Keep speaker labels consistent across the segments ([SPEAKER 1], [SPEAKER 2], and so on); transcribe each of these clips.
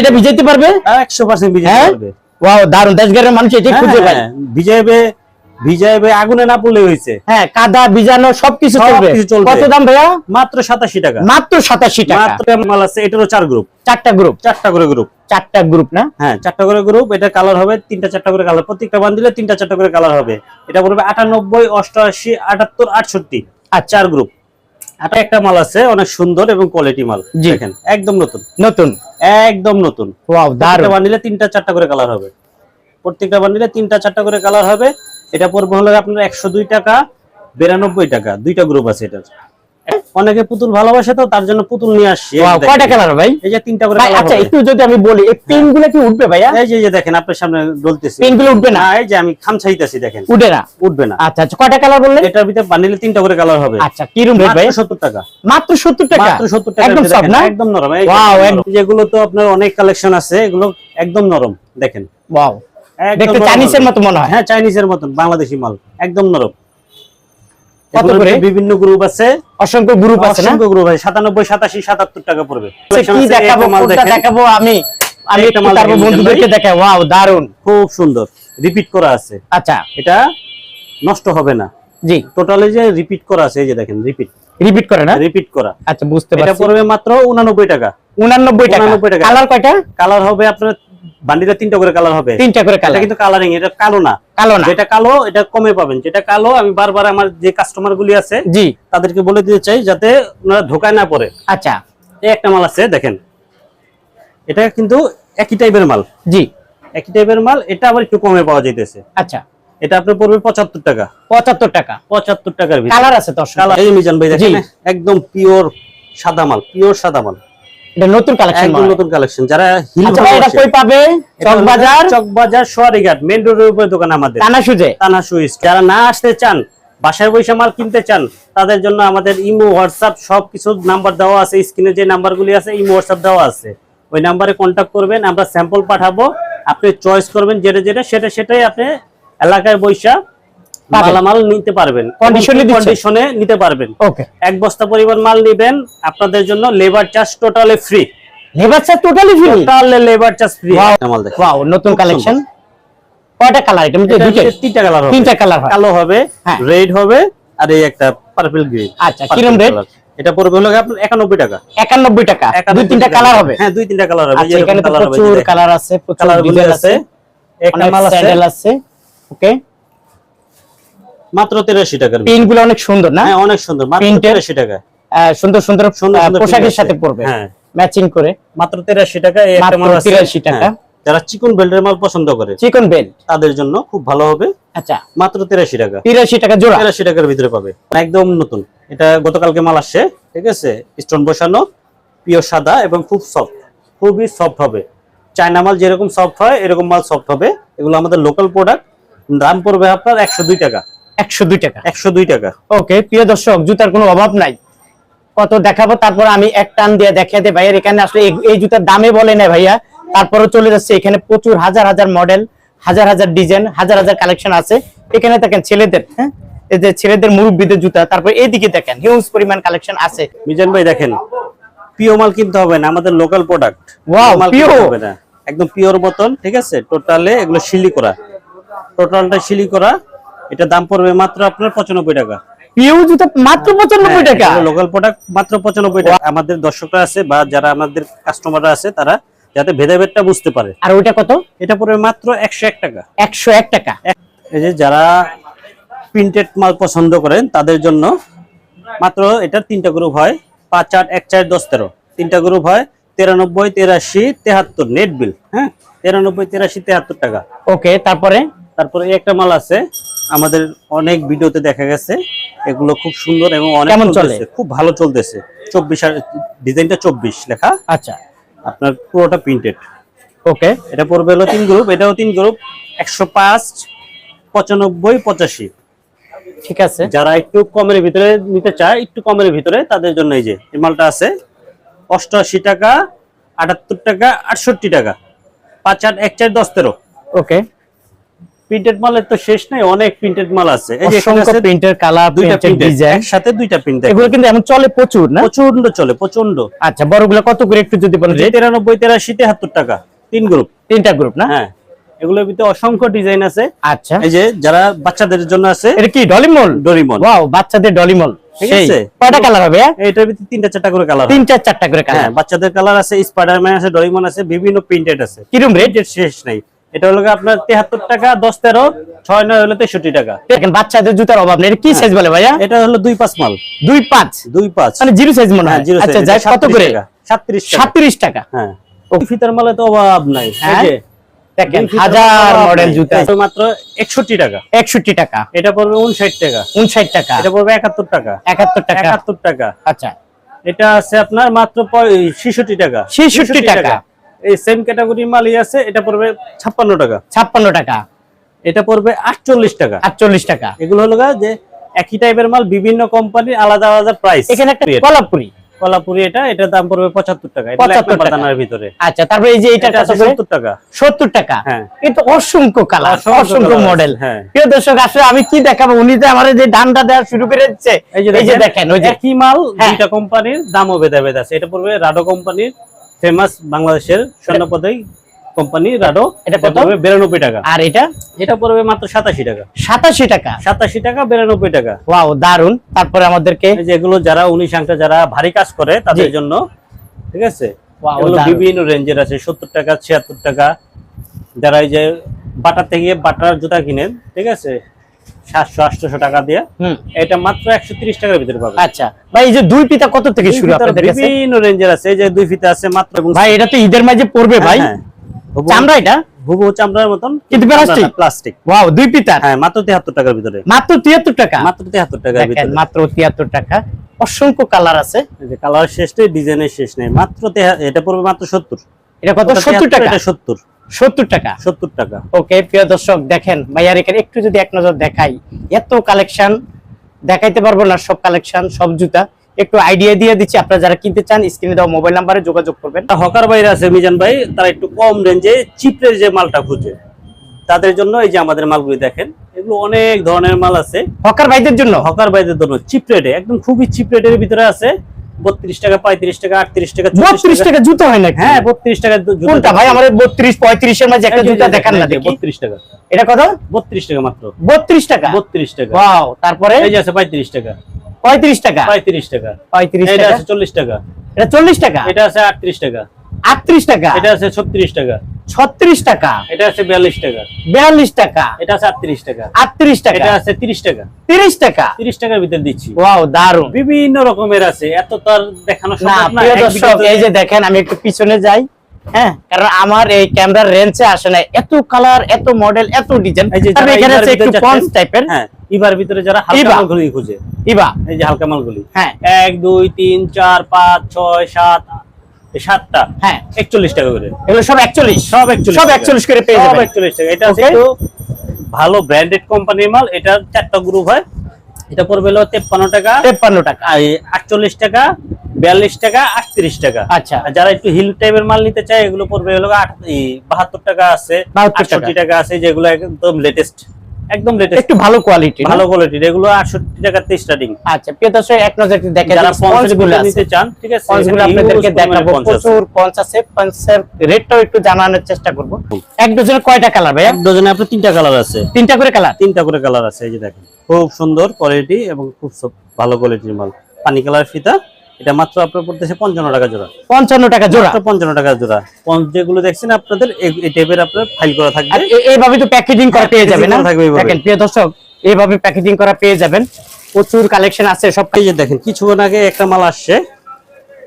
[SPEAKER 1] এটা ভিজাইতে পারবে?
[SPEAKER 2] একশো পার্সেন্ট ভিজে
[SPEAKER 1] হ্যাঁ?
[SPEAKER 2] পারবে।
[SPEAKER 1] ওয়াও দারুণ দেশগারের মানুষ এটাই খুঁজে পায়।
[SPEAKER 2] হ্যাঁ, ভিজাইবে ভিজাইবে আগুনে না পড়লে হয়েছে।
[SPEAKER 1] হ্যাঁ কাদা ভিজানো সবকিছু চলবে। কত দাম ভাইয়া?
[SPEAKER 2] মাত্র সাতাশি টাকা।
[SPEAKER 1] মাত্র সাতাশি টাকা।
[SPEAKER 2] মাত্র মাল আছে? এটারও চার গ্রুপ
[SPEAKER 1] চারটা গ্রুপ
[SPEAKER 2] চারটা করে গ্রুপ
[SPEAKER 1] চারটা গ্রুপ না?
[SPEAKER 2] হ্যাঁ চারটা করে গ্রুপ এটা কালার হবে তিনটা চারটা করে কালার প্রত্যেকটা বান দিলে তিনটা চারটা করে কালার হবে। এটা পড়বে আটানব্বই অষ্টআশি আটাত্তর আটষট্টি। আর চার গ্রুপ এটা একটা মাল আছে অনেক সুন্দর এবং কোয়ালিটি মাল। দেখেন একদম নতুন।
[SPEAKER 1] নতুন?
[SPEAKER 2] একদম নতুন।
[SPEAKER 1] ওয়াও দারুণ।
[SPEAKER 2] বানিলে তিনটা চারটা করে কালার হবে। প্রত্যেকটা বানিলে তিনটা চারটা করে কালার হবে। এটা পড়বে হলো আপনার একশো দুই টাকা বিরানব্বই টাকা। দুইটা গ্রুপ আছে এটার। অনেকে পুতুল ভালোবাসে তো তার জন্য পুতুল নিয়ে আসছি।
[SPEAKER 1] ওয়াও। কয়টা কালার ভাই?
[SPEAKER 2] এই যে তিনটা করে
[SPEAKER 1] আচ্ছা একটু যদি আমি বলি এই পেনগুলো কি উঠবে ভাইয়া?
[SPEAKER 2] এই যে দেখেন আপনার সামনে ডলতেছি
[SPEAKER 1] পেনগুলো উঠবে না?
[SPEAKER 2] এই যে আমি খামছাইতেছি দেখেন।
[SPEAKER 1] উঠবে না?
[SPEAKER 2] উঠবে না।
[SPEAKER 1] আচ্ছা আচ্ছা কয়টা কালার বললেন?
[SPEAKER 2] এটার ভিতরে বান্ডিলে তিনটা করে কালার হবে।
[SPEAKER 1] আচ্ছা কি রুম রেট ভাই?
[SPEAKER 2] মাত্র সত্তর টাকা।
[SPEAKER 1] মাত্র সত্তর টাকা?
[SPEAKER 2] মাত্র সত্তর টাকা
[SPEAKER 1] একদম সব না?
[SPEAKER 2] একদম নরম। এই একদম। যেগুলো তো আপনার অনেক কালেকশন আছে এগুলো একদম নরম দেখেন।
[SPEAKER 1] ওয়াও দেখতে চাইনিজের। মতো মনে হয়।
[SPEAKER 2] হ্যাঁ চাইনিজের মতন বাংলাদেশি মাল একদম নরম।
[SPEAKER 1] কত করে?
[SPEAKER 2] বিভিন্ন গ্রুপ আছে।
[SPEAKER 1] অসংখ্য গ্রুপ আছে
[SPEAKER 2] অসংখ্য গ্রুপ আছে। সাতানব্বই সাতাশি সাতাত্তর টাকা পড়বে।
[SPEAKER 1] আচ্ছা, কি দেখাবো? কোনটা দেখাবো? আমি আমি
[SPEAKER 2] একটা মাল
[SPEAKER 1] তারপর বন্ধুদেরকে দেখাই। ওয়াও দারুণ
[SPEAKER 2] খুব সুন্দর। রিপিট করা আছে।
[SPEAKER 1] আচ্ছা।
[SPEAKER 2] এটা নষ্ট হবে না।
[SPEAKER 1] জি।
[SPEAKER 2] টোটালি যে রিপিট করা আছে এই যে দেখেন রিপিট
[SPEAKER 1] রিপিট করে না?
[SPEAKER 2] রিপিট করা।
[SPEAKER 1] আচ্ছা বুঝতে
[SPEAKER 2] এটা পড়বে মাত্র উনানব্বই টাকা।
[SPEAKER 1] 89 টাকা।
[SPEAKER 2] 89 টাকা।
[SPEAKER 1] কালার কয়টা?
[SPEAKER 2] কালার হবে আপনার বান্ডিলে তিনটা করে কালার হবে।
[SPEAKER 1] তিনটা করে
[SPEAKER 2] এটা
[SPEAKER 1] কালার
[SPEAKER 2] কিন্তু কালারিং এটা কালো না।
[SPEAKER 1] কালো না।
[SPEAKER 2] যেটা কালো এটা কমে পাবেন। যেটা কালো আমি বারবার আমার যে কাস্টমার গুলি আছে
[SPEAKER 1] জি।
[SPEAKER 2] তাদেরকে বলে দিতে চাই যাতে ওনারা ধোকায় না পড়ে।
[SPEAKER 1] আচ্ছা।
[SPEAKER 2] এই একটা মাল আছে দেখেন। এটা কিন্তু একই টাইপের মাল।
[SPEAKER 1] জি।
[SPEAKER 2] একই টাইপের মাল এটা আবার একটু কমে পাওয়া যাইতেছে।
[SPEAKER 1] আচ্ছা।
[SPEAKER 2] এটা আপনার পড়বে পঁচাত্তর টাকা।
[SPEAKER 1] পঁচাত্তর টাকা।
[SPEAKER 2] পঁচাত্তর টাকার ভিতরে।
[SPEAKER 1] কালার আছে দর্শক।
[SPEAKER 2] কালার এই মিজান ভাই দেখেন একদম পিওর সাদা মাল পিওর সাদা মাল।
[SPEAKER 1] এটা নতুন কালেকশন
[SPEAKER 2] একদম নতুন কালেকশন যারা হিল
[SPEAKER 1] আচ্ছা ভাই এটা কই পাবে? চকবাজার
[SPEAKER 2] চকবাজার সোয়ারিঘাট মেন রোডের উপরে দোকান আমাদের। যারা না আসতে চান বাসায় বসে মাল কিনতে চান তাদের জন্য আমাদের ইমো হোয়াটসঅ্যাপ সবকিছু নাম্বার দেওয়া আছে। স্ক্রিনে যে নাম্বারগুলি আছে ইমো হোয়াটসঅ্যাপ দেওয়া আছে। ওই নাম্বারে কন্ট্যাক্ট করবেন আমরা স্যাম্পল পাঠাবো। আপনি চয়েস করবেন যেটা যেটা সেটা সেটাই আপনি এলাকায় বৈশা
[SPEAKER 1] পাবেন।
[SPEAKER 2] মালামাল নিতে পারবেন।
[SPEAKER 1] Condition-এ
[SPEAKER 2] কন্ডিশনে নিতে পারবেন।
[SPEAKER 1] ওকে
[SPEAKER 2] এক বস্তা পরিমাণ মাল নিবেন আপনাদের জন্য labour charge totally free
[SPEAKER 1] labour charge totally free
[SPEAKER 2] total labour charge free মাল দেখেন।
[SPEAKER 1] ওয়াও নতুন কালেকশন কয়টা কালার এটা দুটো?
[SPEAKER 2] তিনটা কালার হবে।
[SPEAKER 1] তিনটা কালার হয়।
[SPEAKER 2] কালো হবে
[SPEAKER 1] হ্যাঁ।
[SPEAKER 2] রেড হবে আর এই একটা পার্পল গ্রিন
[SPEAKER 1] আচ্ছা, কিরম rate?
[SPEAKER 2] এটা পড়বে হলো আপনার একানব্বই টাকা।
[SPEAKER 1] 91 টাকা। দুই তিনটা কালার হবে।
[SPEAKER 2] হ্যাঁ দুই তিনটা কালার হবে।
[SPEAKER 1] আচ্ছা এখানে প্রচুর কালার আছে প্রচুর
[SPEAKER 2] কালার আছে। একটা মাল আছে
[SPEAKER 1] স্যান্ডেল আছে। ওকে
[SPEAKER 2] মাত্র তেরাশি টাকার
[SPEAKER 1] পিনগুলো অনেক সুন্দর না?
[SPEAKER 2] হ্যাঁ অনেক সুন্দর মাত্র টাকা।
[SPEAKER 1] সুন্দর সুন্দর
[SPEAKER 2] সুন্দর
[SPEAKER 1] পোশাকের সাথে পরবে।
[SPEAKER 2] হ্যাঁ।
[SPEAKER 1] ম্যাচিং করে।
[SPEAKER 2] মাত্র তেরাশি টাকা এই একটা
[SPEAKER 1] মাত্র
[SPEAKER 2] মাল আছে।
[SPEAKER 1] 83 টাকা।
[SPEAKER 2] হ্যাঁ। যারা চিকন বেল্টের মাল পছন্দ করে
[SPEAKER 1] চিকন বেল্ট।
[SPEAKER 2] তাদের জন্য খুব ভালো হবে।
[SPEAKER 1] আচ্ছা।
[SPEAKER 2] মাত্র তেরাশি টাকা।
[SPEAKER 1] তিরাশি টাকা জোড়া।
[SPEAKER 2] তেরাশি টাকার ভিতরে পাবে। একদম নতুন। এটা গতকালকে মাল আসছে ঠিক আছে? স্টোন বসানো পিওর সাদা এবং খুব সফট খুবই সফট হবে। চায়না মাল যেরকম সফট হয় এরকম মাল সফট হবে। এগুলো আমাদের লোকাল প্রোডাক্ট দাম পড়বে আপনার একশো দুই টাকা।
[SPEAKER 1] একশো দুই টাকা।
[SPEAKER 2] একশো দুই টাকা।
[SPEAKER 1] ওকে প্রিয় দর্শক জুতার কোনো অভাব নাই। কত দেখাবো তারপর আমি এক টান দিয়ে দেখিয়ে দে ভাইয়া এখানে আসলে এই- জুতার দামে বলে না ভাইয়া। তারপরে চলে যাচ্ছে এখানে প্রচুর হাজার হাজার মডেল হাজার হাজার ডিজাইন হাজার হাজার কালেকশন আছে। এখানে দেখেন ছেলেদের হ্যাঁ? এই যে ছেলেদের মুরব্বীদের জুতা তারপর এইদিকে দেখেন হিউজ পরিমাণ কালেকশন আছে।
[SPEAKER 2] মিজান ভাই দেখেন পিও মাল কিনতে হবে না আমাদের লোকাল প্রোডাক্ট মাল কিনতে হবে না। একদম পিওর মতন ঠিক আছে? টোটালে এগুলো শিলি করা। টোটালটা শিলি করা এটা দাম পড়বে মাত্র আপনার পঁচানব্বই টাকা।
[SPEAKER 1] পিউ জুতা মাত্র পঁচানব্বই টাকা?
[SPEAKER 2] লোকাল প্রোডাক্ট মাত্র পঁচানব্বই টাকা। আমাদের দর্শকরা আছে বা যারা আমাদের কাস্টমাররা আছে তারা যাতে ভেদাভেদটা বুঝতে পারে।
[SPEAKER 1] আর ওইটা কত?
[SPEAKER 2] এটা পড়বে মাত্র একশো এক টাকা।
[SPEAKER 1] একশো এক টাকা।
[SPEAKER 2] এই যে যারা প্রিন্টেড মাল পছন্দ করেন তাদের জন্য মাত্র এটা তিনটা গ্রুপ হয় পাঁচ আট এক চার দশ তেরো। তিনটা গ্রুপ হয় তেরানব্বই তেরাশি তেহাত্তর নেট বিল হ্যাঁ তেরানব্বই তেরাশি তেহাত্তর টাকা।
[SPEAKER 1] ওকে তারপরে?
[SPEAKER 2] তারপরে একটা মাল আছে আমাদের অনেক ভিডিওতে দেখা গেছে এগুলো খুব সুন্দর এবং অনেক
[SPEAKER 1] কেমন চলে?
[SPEAKER 2] খুব ভালো চলতেছে। চব্বিশ ডিজাইনটা চব্বিশ লেখা।
[SPEAKER 1] আচ্ছা।
[SPEAKER 2] আপনার পুরোটা প্রিন্টেড
[SPEAKER 1] ওকে।
[SPEAKER 2] এটা পড়বে হলো তিন গ্রুপ এটাও তিন গ্রুপ একশো পাঁচ পঁচানব্বই পঁচাশি।
[SPEAKER 1] ঠিক আছে।
[SPEAKER 2] যারা একটু কমের ভিতরে নিতে চায় একটু কমের ভিতরে তাদের জন্য এই যে এই মালটা আছে। অষ্টআশি টাকা আটাত্তর টাকা আটষট্টি টাকা। পাঁচ আট এক চার দশ তেরো।
[SPEAKER 1] ওকে।
[SPEAKER 2] প্রিন্টেড মালের তো শেষ নাই অনেক প্রিন্টেড মাল আছে। এই যে এখানে আছে
[SPEAKER 1] প্রিন্টের কালার প্রিন্টের ডিজাইন
[SPEAKER 2] একসাথে দুইটা প্রিন্ট
[SPEAKER 1] এগুলো কিন্তু এমন চলে প্রচুর না?
[SPEAKER 2] প্রচণ্ড চলে প্রচণ্ড
[SPEAKER 1] আচ্ছা বড়গুলো কত করে একটু যদি বলেন?
[SPEAKER 2] তিরানব্বই তেরাশি তেহাত্তর টাকা তিন গ্রুপ
[SPEAKER 1] তিনটা গ্রুপ না?
[SPEAKER 2] হ্যাঁ এগুলোর ভিতরে অসংখ্য ডিজাইন আছে।
[SPEAKER 1] আচ্ছা।
[SPEAKER 2] এই যে যারা বাচ্চাদের জন্য আছে
[SPEAKER 1] এটা কি ডলিমল
[SPEAKER 2] ডলিমল
[SPEAKER 1] ওয়াও বাচ্চাদের ডলিমল
[SPEAKER 2] ঠিক আছে?
[SPEAKER 1] কয়টা কালার হবে হ্যাঁ?
[SPEAKER 2] এটার ভিতরে তিনটা চারটা করে কালার
[SPEAKER 1] তিনটা চারটা করে
[SPEAKER 2] হ্যাঁ
[SPEAKER 1] কালার
[SPEAKER 2] বাচ্চাদের কালার আছে স্পাইডারম্যান আছে ডোরিমন আছে বিভিন্ন প্রিন্টেড আছে।
[SPEAKER 1] কিরম রেট
[SPEAKER 2] শেষ নাই। এটা হলো আপনার তেহাত্তর টাকা দশ তেরো ছয় নয় হলো তেষট্টি টাকা।
[SPEAKER 1] দেখেন বাচ্চাদের জুতার অভাব নেই।
[SPEAKER 2] হ্যাঁ।
[SPEAKER 1] কি সাইজ বলে ভাইয়া?
[SPEAKER 2] এটা হলো দুই পাঁচ মাল।
[SPEAKER 1] দুই পাঁচ?
[SPEAKER 2] দুই পাঁচ।
[SPEAKER 1] মানে জিরো সাইজ মনে হয়?
[SPEAKER 2] জিরো
[SPEAKER 1] আচ্ছা যাই কত করে?
[SPEAKER 2] সাতত্রিশ টাকা।
[SPEAKER 1] সাতত্রিশ টাকা।
[SPEAKER 2] হ্যাঁ। ফিতার মালে তো অভাব নাই। এই
[SPEAKER 1] হ্যাঁ?
[SPEAKER 2] যে,
[SPEAKER 1] দেখেন হাজার মডেল
[SPEAKER 2] নাই।
[SPEAKER 1] জুতা।
[SPEAKER 2] মাত্র একষট্টি টাকা।
[SPEAKER 1] একষট্টি টাকা।
[SPEAKER 2] এটা পড়বে উনষাট টাকা।
[SPEAKER 1] উনষাট টাকা।
[SPEAKER 2] এটা পড়বে একাত্তর টাকা।
[SPEAKER 1] একাত্তর টাকা।
[SPEAKER 2] একাত্তর টাকা।
[SPEAKER 1] আচ্ছা।
[SPEAKER 2] এটা আছে আপনার মাত্র ছেষট্টি টাকা।
[SPEAKER 1] 66 টাকা।
[SPEAKER 2] এই সেম ক্যাটাগরির মালই আছে এটা পড়বে ছাপ্পান্ন টাকা।
[SPEAKER 1] ছাপ্পান্ন টাকা।
[SPEAKER 2] এটা পড়বে আটচল্লিশ টাকা।
[SPEAKER 1] আটচল্লিশ টাকা।
[SPEAKER 2] এগুলো হলো যে একই টাইপের মাল বিভিন্ন কোম্পানির আলাদা আলাদা প্রাইস
[SPEAKER 1] এখানে একটা কলাপুরি।
[SPEAKER 2] কলাপুরি এটা এটার দাম পড়বে পঁচাত্তর টাকা। এটা
[SPEAKER 1] 75
[SPEAKER 2] এক নাম্বার
[SPEAKER 1] টাকা।
[SPEAKER 2] দানার ভিতরে।
[SPEAKER 1] আচ্ছা তারপরে এই যে এটা
[SPEAKER 2] এটা আছে সত্তর টাকা।
[SPEAKER 1] সত্তর টাকা।
[SPEAKER 2] হ্যাঁ।
[SPEAKER 1] কিন্তু অসংখ্য কালার
[SPEAKER 2] অসংখ্য
[SPEAKER 1] মডেল
[SPEAKER 2] হ্যাঁ।
[SPEAKER 1] প্রিয় দর্শক আসলে আমি কি দেখাবো? উনি যে আমার যে ডান্ডা দেওয়া শুরু করে দিচ্ছে
[SPEAKER 2] এই যে
[SPEAKER 1] দেখেন ওই যে।
[SPEAKER 2] কি মাল
[SPEAKER 1] হ্যাঁ।
[SPEAKER 2] দুইটা কোম্পানির দামও ভেদা ভেদ আছে। এটা পড়বে রাডো কোম্পানির ফেমাস বাংলাদেশের স্বর্ণপদই কোম্পানি রাডো
[SPEAKER 1] এটা কত?
[SPEAKER 2] পড়বে বিরানব্বই টাকা।
[SPEAKER 1] আর এটা?
[SPEAKER 2] এটা পড়বে মাত্র সাতাশি টাকা।
[SPEAKER 1] সাতাশি টাকা?
[SPEAKER 2] সাতাশি টাকা বিরানব্বই টাকা।
[SPEAKER 1] ওয়াও দারুণ তারপরে আমাদেরকে
[SPEAKER 2] এই যেগুলো যারা উনিশ আংটা যারা ভারী কাজ করে তাদের জন্য ঠিক আছে? বিভিন্ন রেঞ্জের আছে সত্তর টাকা ছিয়াত্তর টাকা। যারা এই যে বাটার থেকে বাটার জুতা কিনেন ঠিক আছে? সাতশো আটশো টাকা দিয়ে। এটা মাত্র একশো তিরিশ টাকার ভিতরে
[SPEAKER 1] আচ্ছা। ভাই এই যে দুই পিতা কত থেকে শুরু আপনাদের কাছে?
[SPEAKER 2] বিভিন্ন রেঞ্জের আছে। এই যে দুই ফিতা আছে মাত্র
[SPEAKER 1] ভাই এটা তো ঈদের মাঝে পড়বে ভাই।
[SPEAKER 2] হ্যাঁ,
[SPEAKER 1] চামড়া এটা?
[SPEAKER 2] হুবহু চামড়ার মতন।
[SPEAKER 1] কিন্তু plastic?
[SPEAKER 2] প্লাস্টিক
[SPEAKER 1] ওয়াও দুই পিতার
[SPEAKER 2] হ্যাঁ মাত্র তেহাত্তর টাকার ভিতরে।
[SPEAKER 1] মাত্র তিয়াত্তর টাকা?
[SPEAKER 2] মাত্র তেহাত্তর টাকার ভিতরে।
[SPEAKER 1] মাত্র তিয়াত্তর টাকা। অসংখ্য কালার আছে।
[SPEAKER 2] কালার শেষ নেই ডিজাইনের শেষ নেই। মাত্র এটা পড়বে মাত্র সত্তর।
[SPEAKER 1] এটা কত? সত্তর টাকা।
[SPEAKER 2] এটা সত্তর।
[SPEAKER 1] সত্তর টাকা।
[SPEAKER 2] সত্তর টাকা।
[SPEAKER 1] ওকে প্রিয় দর্শক দেখেন ভাইয়ার এখানে একটু যদি এক নজর দেখাই এত কালেকশন দেখাইতে পারব না সব কালেকশন সব জুতা। একটু আইডিয়া দিয়ে দিচ্ছি আপনারা যারা কিনতে চান স্ক্রিনে দেওয়া মোবাইল নাম্বারে যোগাযোগ করবেন।
[SPEAKER 2] হকার বাইরে আছে মিজান ভাই তারা একটু কম রেঞ্জে চিপের যে মালটা খুঁজে। তাদের জন্য এই যে আমাদের মালগুলি দেখেন এগুলো অনেক ধরনের মাল আছে।
[SPEAKER 1] হকার ভাইদের জন্য?
[SPEAKER 2] হকার বাইদের জন্য চিপ রেটে একদম খুবই চিপ রেটের ভিতরে আছে। বত্রিশ টাকা পঁয়ত্রিশ টাকা আটত্রিশ টাকা
[SPEAKER 1] বত্রিশ টাকা। জুতো হয় নাকি?
[SPEAKER 2] হ্যাঁ বত্রিশ টাকা
[SPEAKER 1] কোনটা ভাই? আমার বত্রিশ পঁয়ত্রিশের মাঝে একটা জুতা দেখান না দেখি।
[SPEAKER 2] বত্রিশ টাকা।
[SPEAKER 1] এটা কত?
[SPEAKER 2] বত্রিশ টাকা মাত্র।
[SPEAKER 1] বত্রিশ টাকা?
[SPEAKER 2] বত্রিশ টাকা।
[SPEAKER 1] ওয়াও তারপরে?
[SPEAKER 2] এই যে আছে পঁয়ত্রিশ টাকা।
[SPEAKER 1] পঁয়ত্রিশ টাকা?
[SPEAKER 2] পঁয়ত্রিশ টাকা।
[SPEAKER 1] পঁয়ত্রিশ
[SPEAKER 2] এটা
[SPEAKER 1] টাকা?
[SPEAKER 2] আছে চল্লিশ টাকা।
[SPEAKER 1] এটা চল্লিশ টাকা?
[SPEAKER 2] এটা আছে আটত্রিশ টাকা।
[SPEAKER 1] আটত্রিশ টাকা?
[SPEAKER 2] এটা আছে ছত্রিশ টাকা।
[SPEAKER 1] ছত্রিশ টাকা।
[SPEAKER 2] এটা আছে বিয়াল্লিশ টাকা।
[SPEAKER 1] বিয়াল্লিশ টাকা।
[SPEAKER 2] এটা আছে আটত্রিশ টাকা।
[SPEAKER 1] আটত্রিশ টাকা।
[SPEAKER 2] এটা আছে তিরিশ টাকা।
[SPEAKER 1] তিরিশ টাকা।
[SPEAKER 2] তিরিশ টাকার ভিতরে দিচ্ছি।
[SPEAKER 1] ওয়াও দারুণ
[SPEAKER 2] বিভিন্ন রকমের আছে। এত তো আর দেখানো সম্ভব না।
[SPEAKER 1] দর্শক এই যে দেখেন আমি একটু পিছনে যাই হ্যাঁ? কারণ আমার এই ক্যামেরার রেঞ্জে আসে না। এত কালার এত মডেল এত ডিজাইন তবে এখানে আছে একটু পঞ্চ টাইপের
[SPEAKER 2] হ্যাঁ ইবার ভিতরে যারা হালকা। মালগুলি খুঁজে।
[SPEAKER 1] ইবা।
[SPEAKER 2] এই যে হালকা মালগুলি।
[SPEAKER 1] হ্যাঁ।
[SPEAKER 2] এক দুই তিন চার পাঁচ ছয় সাত সাতটা?
[SPEAKER 1] হ্যাঁ।
[SPEAKER 2] একচল্লিশ টাকা করে।
[SPEAKER 1] এগুলো সব একচল্লিশ?
[SPEAKER 2] সব একচল্লিশ
[SPEAKER 1] সব একচল্লিশ করে পেয়ে
[SPEAKER 2] সব একচল্লিশ টাকা। এটা একটু ভালো ব্র্যান্ডেড কোম্পানির মাল। এটা চারটা গ্রুপ হয়। এটা পড়বে হলো তেপ্পান্ন টাকা।
[SPEAKER 1] তেপ্পান্ন টাকা।
[SPEAKER 2] আটচল্লিশ টাকা বিয়াল্লিশ টাকা আটত্রিশ টাকা।
[SPEAKER 1] আচ্ছা।
[SPEAKER 2] যারা একটু হিল টাইপের মাল নিতে চায় এগুলো পড়বে হলো আট- বাহাত্তর টাকা আছে
[SPEAKER 1] 72
[SPEAKER 2] আটষট্টি টাকা আছে যেগুলো একদম লেটেস্ট একদম লেটেস্ট
[SPEAKER 1] একটু ভালো কোয়ালিটি
[SPEAKER 2] ভালো কোয়ালিটির এগুলো আটষট্টি টাকাতে স্টার্টিং
[SPEAKER 1] আচ্ছা প্রিয় দর্শক এক নজর একটু দেখেন
[SPEAKER 2] যারা
[SPEAKER 1] পঞ্চাশগুলো
[SPEAKER 2] নিতে চান ঠিক আছে
[SPEAKER 1] গুলো আপনাদেরকে দেখাবো। প্রচুর পঞ্চ আছে পঞ্চের রেটটাও একটু জানানোর চেষ্টা করব। এক ডজনে কয়টা কালার ভাইয়া?
[SPEAKER 2] এক ডজনে আপনার তিনটা কালার আছে।
[SPEAKER 1] তিনটা করে কালার
[SPEAKER 2] তিনটা করে কালার আছে এই যে দেখেন। খুব সুন্দর কোয়ালিটি এবং খুব ভালো কোয়ালিটির মাল। পানি কালার ফিতা এটা মাত্র আপনার পড়তেছে পঞ্চান্ন টাকা জোড়া।
[SPEAKER 1] পঞ্চান্ন টাকা জোড়া।
[SPEAKER 2] পঞ্চান্ন টাকা জোড়া। যেগুলো দেখছেন আপনাদের এই- টাইপের আপনার ফাইল করা থাকবে।
[SPEAKER 1] এইভাবে তো প্যাকেজিং করা পেয়ে যাবেন
[SPEAKER 2] থাকবে
[SPEAKER 1] দেখেন প্রিয় দর্শক এইভাবে প্যাকেজিং করা পেয়ে যাবেন। প্রচুর কালেকশন আছে সব
[SPEAKER 2] যে দেখেন কিছুক্ষণ আগে একটা মাল আসছে।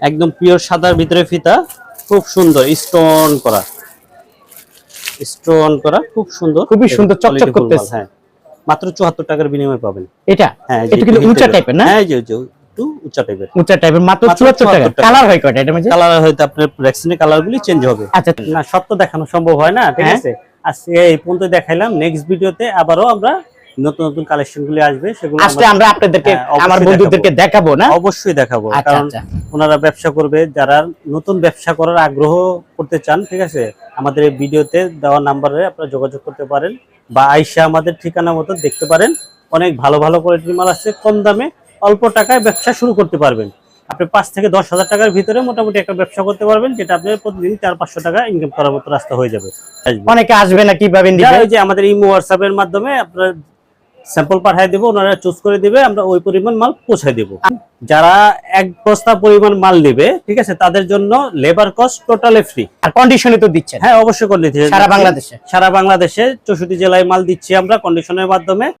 [SPEAKER 2] একদম পিওর সাদার ভিতরে ফিতা খুব সুন্দর স্টোন করা। স্টোন করা খুব সুন্দর।
[SPEAKER 1] খুবই সুন্দর চকচক করতেছে।
[SPEAKER 2] হ্যাঁ। মাত্র চুয়াত্তর টাকার বিনিময়ে পাবেন।
[SPEAKER 1] এটা?
[SPEAKER 2] হ্যাঁ
[SPEAKER 1] এটা কিন্তু উঁচা টাইপের না?
[SPEAKER 2] হ্যাঁ যে- যে একটু উঁচা টাইপের
[SPEAKER 1] উঁচা টাইপের মাত্র
[SPEAKER 2] মাত্র
[SPEAKER 1] চুয়াত্তর টাকা।
[SPEAKER 2] 74 টাকা।
[SPEAKER 1] কালার হয় কয়টা? এটা মাঝে
[SPEAKER 2] কালার হয়তো আপনার ভ্যাকসিনের কালার গুলি চেঞ্জ হবে।
[SPEAKER 1] আচ্ছা
[SPEAKER 2] না সব তো দেখানো সম্ভব হয় না ঠিক
[SPEAKER 1] হ্যাঁ।
[SPEAKER 2] আছে? আজকে এই পর্যন্ত দেখাইলাম। নেক্সট ভিডিওতে আবারও আমরা নতুন নতুন কালেকশন গুলি আসবে সেগুলো
[SPEAKER 1] আসলে আমরা আপনাদেরকে
[SPEAKER 2] হ্যাঁ,
[SPEAKER 1] আমার বন্ধুদেরকে দেখাবো। না?
[SPEAKER 2] অবশ্যই দেখাবো
[SPEAKER 1] আচ্ছা,
[SPEAKER 2] কারণ
[SPEAKER 1] আচ্ছা।
[SPEAKER 2] ওনারা ব্যবসা করবে যারা নতুন ব্যবসা করার আগ্রহ করতে চান ঠিক আছে? আমাদের এই ভিডিওতে দেওয়া নাম্বারে আপনারা যোগাযোগ করতে পারেন বা আইসা আমাদের ঠিকানা মতো দেখতে পারেন। অনেক ভালো ভালো কোয়ালিটির মাল আছে কম দামে অল্প টাকায় ব্যবসা শুরু করতে পারবেন। আপনি পাঁচ থেকে দশ হাজার টাকার ভিতরে মোটামুটি একটা ব্যবসা করতে পারবেন যেটা আপনি প্রতিদিন চার পাঁচশো টাকা ইনকাম করার মতো রাস্তা হয়ে যাবে।
[SPEAKER 1] অনেকে আসবে না কীভাবে
[SPEAKER 2] যা
[SPEAKER 1] নিবে
[SPEAKER 2] ওই যে আমাদের ইমো হোয়াটসঅ্যাপের মাধ্যমে আপনার স্যাম্পল পাঠিয়ে দেবো ওনারা চুজ করে দিবে আমরা ওই পরিমাণ মাল পৌঁছায় দেবো। যারা এক বস্তা পরিমাণ মাল নেবে ঠিক আছে তাদের জন্য লেবার কস্ট টোটালি ফ্রি
[SPEAKER 1] আর কন্ডিশনে তো দিচ্ছেন।
[SPEAKER 2] হ্যাঁ অবশ্যই
[SPEAKER 1] সারা বাংলাদেশে।
[SPEAKER 2] সারা বাংলাদেশে চৌষট্টি জেলায় মাল দিচ্ছি আমরা কন্ডিশনের মাধ্যমে।